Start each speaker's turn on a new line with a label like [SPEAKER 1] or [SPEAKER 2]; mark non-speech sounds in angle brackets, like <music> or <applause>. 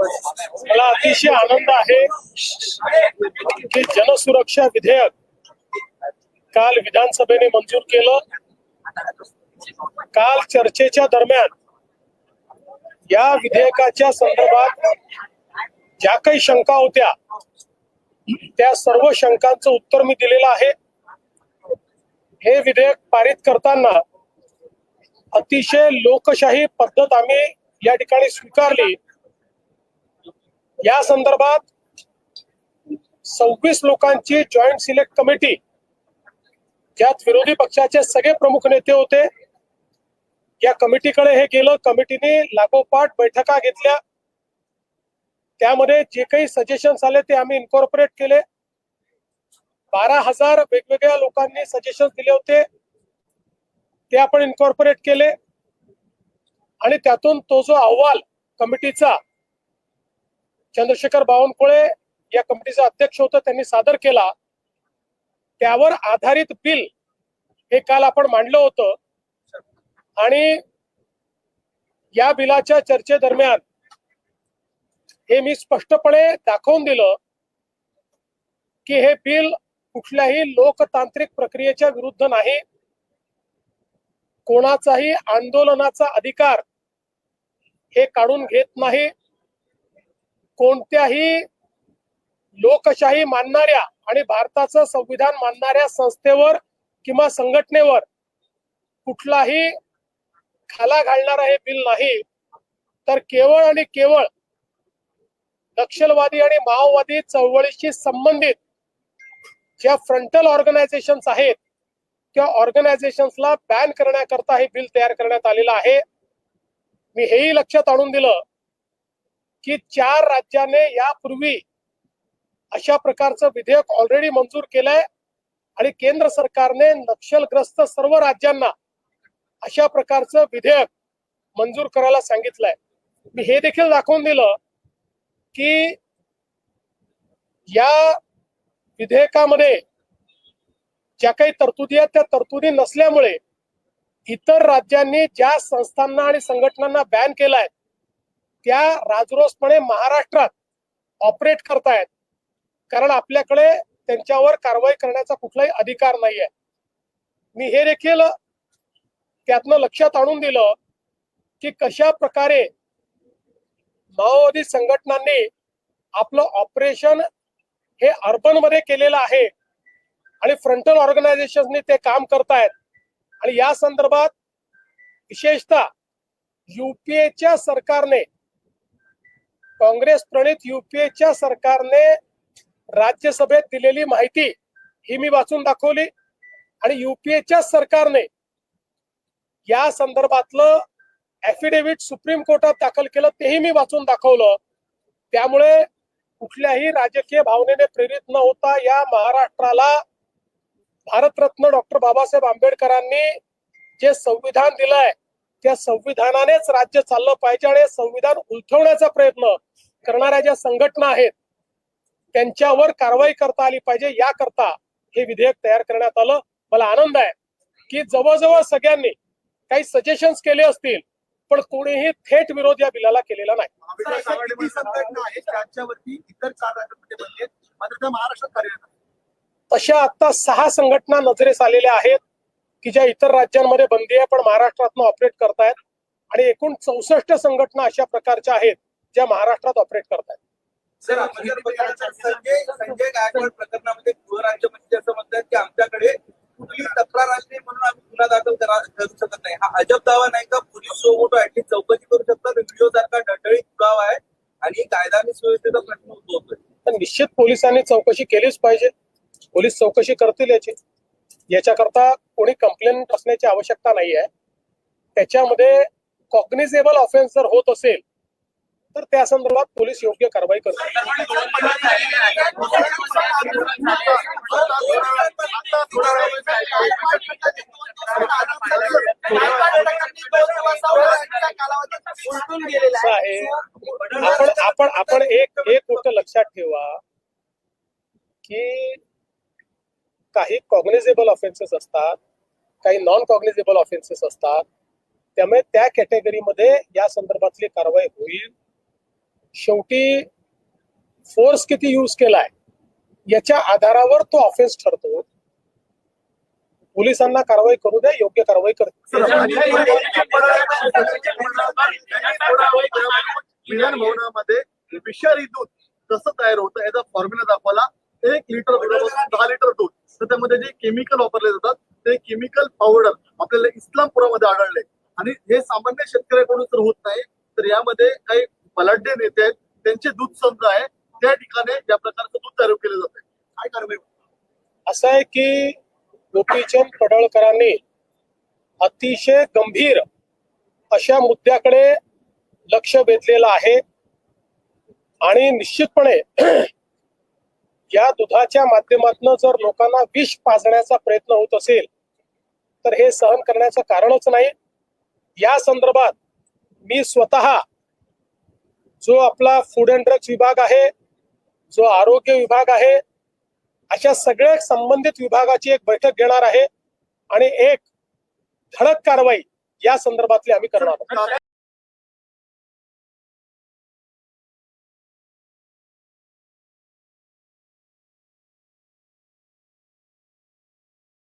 [SPEAKER 1] मला अतिशय आनंद आहे की जनसुरक्षा विधेयक काल विधानसभेने मंजूर केलं. काल चर्चेच्या दरम्यान या विधेयकाच्या संदर्भात ज्या काही शंका होत्या त्या सर्व शंकांचं उत्तर मी दिलेलं आहे. हे विधेयक पारित करताना अतिशय लोकशाही पद्धत आम्ही या ठिकाणी स्वीकारली. या संदर्भात सव्वीस लोकांची जॉईंट सिलेक्ट कमिटी ज्यात विरोधी पक्षाचे सगळे प्रमुख नेते होते. या कमिटीकडे हे गेलं. कमिटीने लागोपाठ बैठका घेतल्या. त्यामध्ये जे काही सजेशन्स आले ते आम्ही इन्कॉर्पोरेट केले. बारा हजार वेगवेगळ्या लोकांनी सजेशन दिले होते. ते आपण इन्कॉर्पोरेट केले. आणि त्यातून तो जो अहवाल कमिटीचा चंद्रशेखर बावनकुळे या कमिटीचा अध्यक्ष होतं त्यांनी सादर केला. त्यावर आधारित बिल हे काल आपण मांडलं होतं. आणि या बिलाच्या चर्चेदरम्यान हे मी स्पष्टपणे दाखवून दिलं की हे बिल कुठल्याही लोकतांत्रिक प्रक्रियेच्या विरुद्ध नाही. कोणाचाही आंदोलनाचा अधिकार हे काढून घेत नाही. कोणत्याही लोकशाही मानणाऱ्या आणि भारताचं संविधान मानणाऱ्या संस्थेवर किंवा संघटनेवर कुठलाही खाला घालणारा हे बिल नाही तर केवळ आणि केवळ नक्षलवादी आणि माओवादी चळवळीशी संबंधित ज्या फ्रंटल ऑर्गनायझेशन्स आहेत त्या ऑर्गनायझेशन्सला बॅन करण्याकरता हे बिल तयार करण्यात आलेलं आहे. मी हेही लक्षात आणून दिलं की चार राज्याने यापूर्वी अशा प्रकारचं विधेयक ऑलरेडी मंजूर केलंय आणि केंद्र सरकारने नक्षलग्रस्त सर्व राज्यांना अशा प्रकारचं विधेयक मंजूर करायला सांगितलंय. मी हे देखील दाखवून दिलं की या विधेयकामध्ये ज्या काही तरतुदी आहेत त्या तरतुदी नसल्यामुळे इतर राज्यांनी ज्या संस्थांना आणि संघटनांना बॅन केलाय त्या राजरोसपणे महाराष्ट्रात ऑपरेट करतायत. कारण आपल्याकडे त्यांच्यावर कारवाई करण्याचा कुठलाही अधिकार नाहीये. मी हे देखील त्यातनं लक्षात आणून दिलं की कशा प्रकारे माओवादी संघटनांनी आपलं ऑपरेशन हे अर्बनमध्ये केलेलं आहे आणि फ्रंटल ऑर्गनायझेशननी ते काम करतायत. आणि या संदर्भात विशेषतः युपीएच्या सरकारने काँग्रेस प्रणित युपीएच्या सरकारने राज्यसभेत दिलेली माहिती ही मी वाचून दाखवली. आणि युपीएच्या सरकारने या संदर्भातलं ऍफिडेव्हिट सुप्रीम कोर्टात दाखल केलं तेही मी वाचून दाखवलं. त्यामुळे कुठल्याही राजकीय भावनेने प्रेरित न होता या महाराष्ट्राला भारतरत्न डॉक्टर बाबासाहेब आंबेडकरांनी जे संविधान दिलंय त्या संविधानानेच राज्य चाललं पाहिजे आणि संविधान उलथवण्याचा प्रयत्न करणाऱ्या ज्या संघटना आहेत त्यांच्यावर कारवाई करता आली पाहिजे याकरता हे विधेयक तयार करण्यात आलं. मला आनंद आहे की जवळजवळ सगळ्यांनी काही सजेशन्स केले असतील पण कोणीही थेट विरोध या बिलाला केलेला नाही. तशा आता सहा संघटना नजरेस आलेल्या आहेत की ज्या इतर राज्यांमध्ये बंदी आहे पण महाराष्ट्रातनं ऑपरेट करतायत. आणि एकूण चौसष्ट संघटना अशा प्रकारच्या आहेत ज्या महाराष्ट्रात ऑपरेट करतायत.
[SPEAKER 2] सर आपण जर संजय संजय गायकवाड प्रकरणामध्ये गृहराज्यमंत्री असं म्हणतात की आमच्याकडे कुठली तक्रार असली म्हणून आम्ही गुन्हा दाखल करा शकत नाही. हा अजब दावा नाही का? पोलीस सोबत ऍटलीस्ट चौकशी करू शकतात. व्हिडिओ सारखा डळडळीत पुरावा आहे आणि कायदा आणि सुव्यवस्थेचा प्रश्न उद्भवतोय.
[SPEAKER 1] तर निश्चित पोलिसांनी चौकशी केलीच पाहिजे. पोलीस चौकशी करतील याची. याच्याकरता कोणी कंप्लेंट असण्याची आवश्यकता नाही आहे त्याच्यामध्ये कॉग्निझेबल ऑफेन्स जर होत असेल तर त्या संदर्भात पोलीस योग्य कारवाई करतील.
[SPEAKER 3] आहे
[SPEAKER 1] आपण आपण आपण एक एक गोष्ट लक्षात ठेवा की काही कॉग्निझेबल ऑफेन्सेस असतात काही नॉन कॉग्निझेबल ऑफेन्सेस असतात. त्यामुळे त्या कॅटेगरीमध्ये या संदर्भातली कारवाई होईल. शेवटी फोर्स किती यूज केलाय याच्या आधारावर तो ऑफेन्स ठरतो. पोलिसांना कारवाई करू द्या योग्य कारवाई
[SPEAKER 3] भवनामध्ये विषारी दूध कसं तयार होतं याचा फॉर्म्युला दाखवला. एक लिटर दुधापासून दहा लिटर दूध. तर त्यामध्ये जे केमिकल वापरले जातात ते केमिकल पावडर आपल्याला इस्लामपुरामध्ये आढळले. आणि हे सामान्य शेतकऱ्याकडून तर होत नाही. तर यामध्ये काही बलाढ्य नेते आहेत त्यांचे दूध संघ आहे त्या ठिकाणी या प्रकारचं दूध तयार केलं जाते काय कारवाई
[SPEAKER 1] असं आहे की गोपीचंद पडळकरांनी अतिशय गंभीर अशा मुद्द्याकडे लक्ष वेधलेलं आहे. आणि निश्चितपणे <clears throat> या दुधाच्या माध्यमातून जर लोकांना विष पाजण्याचा प्रयत्न होत असेल तर हे सहन करण्याचं कारणच नाही. या संदर्भात मी स्वतः जो आपला फूड अँड ड्रग्स विभाग आहे जो आरोग्य विभाग आहे अशा सगळ्या संबंधित विभागाची एक बैठक घेणार आहे आणि एक धडक कारवाई या संदर्भातली आम्ही करणार आहोत.